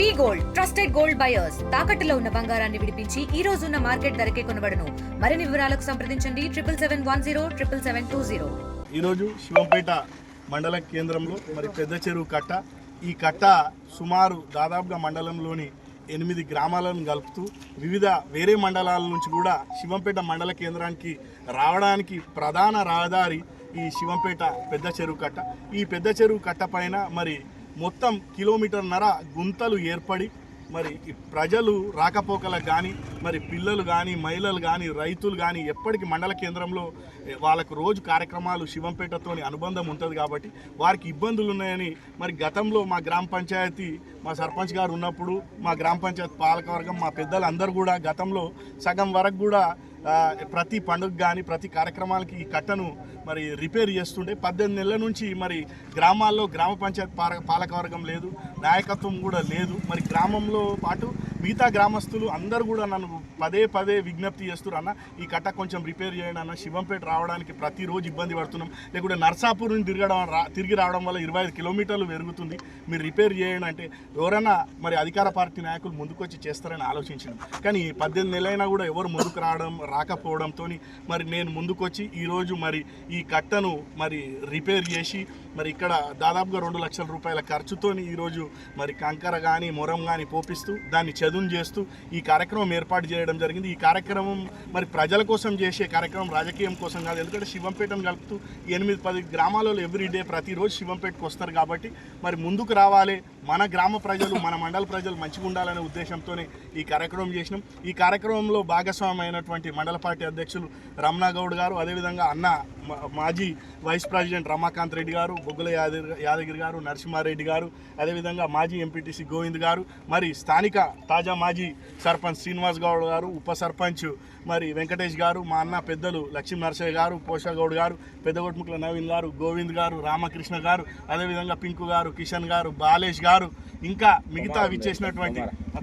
We gold trusted gold buyers తాకట్టులో ఉన్న బంగారాన్ని విడిపించి ఈ రోజు ఉన్న మార్కెట్ ధరకే కొనబడను. మరిన్ని వివరాలకు సంప్రదించండి triple seven one zero triple seven two zero. ఈరోజు శివంపేట మండల కేంద్రంలో మరి పెద్ద చెరువు కట్ట. ఈ కట్ట సుమారు దాదాపుగా మండలంలోని ఎనిమిది గ్రామాలను కలుపుతూ వివిధ వేరే మండలాల నుంచి కూడా శివంపేట మండల కేంద్రానికి రావడానికి ప్రధాన రహదారి ఈ శివంపేట పెద్ద చెరువు కట్ట. ఈ పెద్ద చెరువు కట్ట పైన మరి మొత్తం కిలోమీటర్న్నర గుంతలు ఏర్పడి మరి ప్రజలు రాకపోకలకు కానీ మరి పిల్లలు కానీ మహిళలు కానీ రైతులు కానీ ఎప్పటికీ మండల కేంద్రంలో వాళ్ళకు రోజు కార్యక్రమాలు శివంపేటతోని అనుబంధం ఉంటుంది కాబట్టి వారికి ఇబ్బందులు ఉన్నాయని మరి గతంలో మా గ్రామ పంచాయతీ మా సర్పంచ్ గారు ఉన్నప్పుడు మా గ్రామ పంచాయతీ పాలకవర్గం మా పెద్దలు అందరూ కూడా గతంలో సగం వరకు కూడా ప్రతి పండుగ కానీ ప్రతి కార్యక్రమాలకి ఈ కట్టను మరి రిపేర్ చేస్తుండే పద్దెనిమిది నెలల నుంచి మరి గ్రామాల్లో గ్రామ పంచాయతీ పాల- పాలకవర్గం లేదు నాయకత్వం కూడా లేదు. మరి గ్రామంలో పాటు మిగతా గ్రామస్తులు అందరూ కూడా నన్ను పదే పదే విజ్ఞప్తి చేస్తున్నారు అన్న ఈ కట్ట కొంచెం రిపేర్ చేయండి అన్న శివంపేట రావడానికి ప్రతిరోజు ఇబ్బంది పడుతున్నాం. లేకుంటే నర్సాపూర్ నుంచి తిరగడం రా తిరిగి రావడం వల్ల ఇరవై ఐదు కిలోమీటర్లు పెరుగుతుంది. మీరు రిపేర్ చేయండి అంటే ఎవరైనా మరి అధికార పార్టీ నాయకులు ముందుకొచ్చి చేస్తారని ఆలోచించాను. కానీ ఈ పద్దెనిమిది నెలలైనా కూడా ఎవరు ముందుకు రావడం రాకపోవడంతో మరి నేను ముందుకొచ్చి ఈరోజు మరి ఈ కట్టను మరి రిపేర్ చేసి మరి ఇక్కడ దాదాపుగా రెండు లక్షల రూపాయల ఖర్చుతోని ఈరోజు మరి కంకర కానీ మొరం కానీ పోపిస్తూ దాన్ని చదును చేస్తూ ఈ కార్యక్రమం ఏర్పాటు చేయడం జరిగింది. ఈ కార్యక్రమం మరి ప్రజల కోసం చేసే కార్యక్రమం రాజకీయం కోసం కాదు. ఎందుకంటే శివంపేటను కలుపుతూ ఎనిమిది పది గ్రామాలలో ఎవ్రీ డే ప్రతిరోజు శివంపేటకు వస్తారు కాబట్టి మరి ముందుకు రావాలి. మన గ్రామ ప్రజలు మన మండల ప్రజలు మంచిగా ఉండాలనే ఉద్దేశంతోనే ఈ కార్యక్రమం చేసినాం. ఈ కార్యక్రమంలో భాగస్వామ్యమైనటువంటి మండల పార్టీ అధ్యక్షులు రమణా గౌడ్ గారు అదేవిధంగా అన్న మాజీ వైస్ ప్రెసిడెంట్ రమాకాంత్ రెడ్డి గారు బొగ్గుల యాదగిరి యాదగిరి గారు నరసింహారెడ్డి గారు అదేవిధంగా మాజీ ఎంపీటీసీ గోవింద్ గారు మరి స్థానిక తాజా మాజీ సర్పంచ్ శ్రీనివాస్ గౌడ్ గారు ఉప సర్పంచ్ మరి వెంకటేష్ గారు మా అన్న పెద్దలు లక్ష్మీ నరసయ్య గారు పోషాగౌడ్ గారు పెద్దగొట్టుముట్ల నవీన్ గారు గోవింద్ గారు రామకృష్ణ గారు అదేవిధంగా పింకు గారు కిషన్ గారు బాలేష్ గారు ఇంకా మిగతా విచ్చేసినటువంటి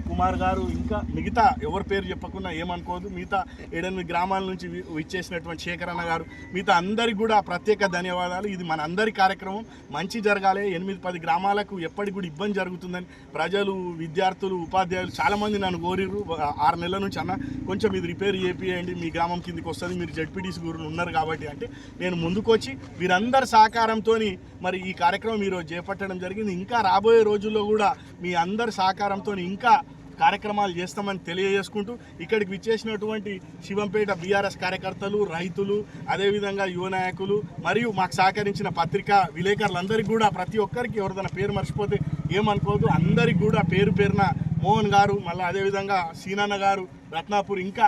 కుమార్ గారు ఇంకా మిగతా ఎవరి పేరు చెప్పకుండా ఏమనుకోదు మిగతా ఏడెనిమిది గ్రామాల నుంచి వి- విచ్చేసినటువంటి శేఖర్ అన్న గారు మిగతా అందరికి కూడా ప్రత్యేక ధన్యవాదాలు. ఇది మన అందరి కార్యక్రమం. మంచి జరగాలి. ఎనిమిది పది గ్రామాలకు ఎప్పటికి కూడా ఇబ్బంది జరుగుతుందని ప్రజలు విద్యార్థులు ఉపాధ్యాయులు చాలామంది నన్ను కోరిర్రు. ఆ- ఆరు నెలల నుంచి అన్న కొంచెం ఇది రిపేర్ చేపియండి మీ గ్రామం కిందకి వస్తుంది మీరు జడ్పీటీసీ గురు ఉన్నారు కాబట్టి అంటే నేను ముందుకొచ్చి వీరందరి సహకారంతో మరి ఈ కార్యక్రమం ఈరోజు చేపట్టడం జరిగింది. ఇంకా రాబోయే రోజుల్లో కూడా మీ అందరి సహకారంతో ఇంకా కార్యక్రమాలు చేస్తామని తెలియజేసుకుంటూ ఇక్కడికి విచ్చేసినటువంటి శివంపేట బీఆర్ఎస్ కార్యకర్తలు రైతులు అదేవిధంగా యువ నాయకులు మరియు మాకు సహకరించిన పత్రికా విలేకరులందరికీ కూడా ప్రతి ఒక్కరికి ఎవరిదైనా పేరు మర్చిపోతే ఏమనుకోదు అందరికి కూడా పేరు పేరున మోహన్ గారు మళ్ళీ అదేవిధంగా సీనన్న గారు రత్నాపూర్ ఇంకా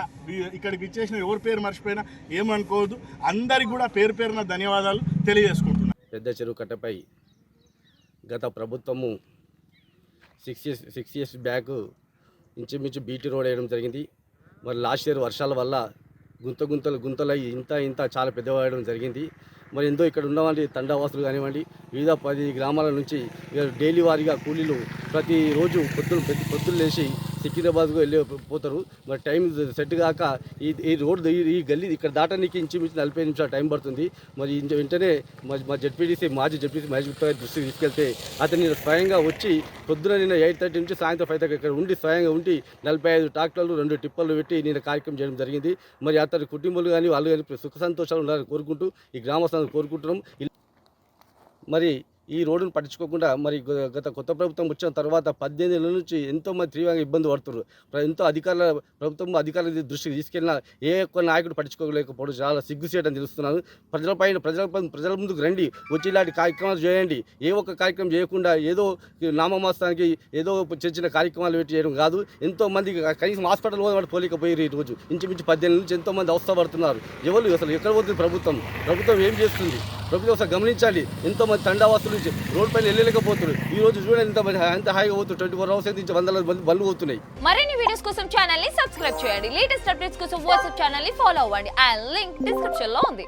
ఇక్కడికి ఇచ్చేసిన ఎవరి పేరు మర్చిపోయినా ఏమనుకోవద్దు. అందరికి కూడా పేరు పేరున ధన్యవాదాలు తెలియజేసుకుంటున్నాను పెద్ద చెరువు కట్టపై గత ప్రభుత్వము six years six years back ఇంచుమించు బీటీ రోడ్ వేయడం జరిగింది. మరి లాస్ట్ ఇయర్ వర్షాల వల్ల గుంత గుంతలు గుంతలు అయ్యి ఇంత ఇంత చాలా పెద్దవాడడం జరిగింది. మరి ఎంతో ఇక్కడ ఉన్నవాడి తండావాసులు కానివ్వండి వివిధ పది గ్రామాల నుంచి డైలీ వారీగా కూలీలు ప్రతిరోజు పొద్దున ప్రతి పొద్దులు లేచి సికింద్రాబాద్కు వెళ్ళి పోతారు. మరి టైం సెట్ కాక ఈ ఈ రోడ్డు ఈ- ఈ గల్లీ ఇక్కడ దాటానికి ఇంచుమించి నలభై నిమిషాలు టైం పడుతుంది. మరి ఇంత వెంటనే మా జడ్పీటీసీ మాజీ జడ్పీటీసీ మహేష్ గుప్తా గారి దృష్టికి తీసుకెళ్తే అతన్ని స్వయంగా వచ్చి పొద్దున నిన్న ఎయిట్ థర్టీ నుంచి సాయంత్రం ఫైవ్ థర్టీ ఇక్కడ ఉండి స్వయంగా ఉండి నలభై ఐదు ట్రాక్టర్లు రెండు టిప్పర్లు పెట్టి నేను కార్యక్రమం చేయడం జరిగింది. మరి అతని కుటుంబాలు కానీ వాళ్ళు కానీ సుఖ సంతోషాలు ఉండాలని కోరుకుంటూ ఈ గ్రామస్థానం కోరుకుంటున్నాం. మరి ఈ రోడ్డును పట్టించుకోకుండా మరి గత కొత్త ప్రభుత్వం వచ్చిన తర్వాత పద్దెనిమిది నెలల నుంచి ఎంతో మంది తీవ్రంగా ఇబ్బంది పడుతున్నారు. ప్ర- ఎంతో అధికారుల ప్రభుత్వం అధికారుల దృష్టికి తీసుకెళ్ళిన ఏ ఒక్క నాయకుడు పట్టించుకోలేకపోవడం చాలా సిగ్గుసేటని తెలుస్తున్నాను. ప్రజలపైన ప్రజల ప్రజల ముందుకు రండి. వచ్చి ఇలాంటి కార్యక్రమాలు చేయండి. ఏ ఒక్క కార్యక్రమం చేయకుండా ఏదో నామమాసానికి ఏదో చిన్న చిన్న కార్యక్రమాలు పెట్టి చేయడం కాదు. ఎంతో మంది కనీసం హాస్పిటల్ పోతే వాడు పోలేకపోయారు ఈరోజు. ఇంచుమించి ఇంచుమించు పద్దెనిమిది నుంచి ఎంతో మంది అవస్థపడుతున్నారు. ఎవరు అసలు ఎక్కడ పోతుంది ప్రభుత్వం? ప్రభుత్వం ఏం చేస్తుంది? ప్రభుత్వం ఒకసారి గమనించాలి. ఎంతో మంది తండావాసులు రోడ్ పైన వెళ్ళలేకపోతున్నారు. ఈ రోజు చూడండి ఎంత మంది ఎంత హాయిగా పోతుంది ట్వంటీ ఫోర్ అవర్స్ నుంచి వందల మంది బళ్ళు పోతున్నాయి. మరిన్ని వీడియోస్ కోసం ఛానల్ని సబ్స్క్రైబ్ చేయండి. లేటెస్ట్ అప్డేట్స్ కోసం వాట్సాప్ ఛానల్ని ఫాలో అవ్వండి. అండ్ లింక్ డిస్క్రిప్షన్లో ఉంది.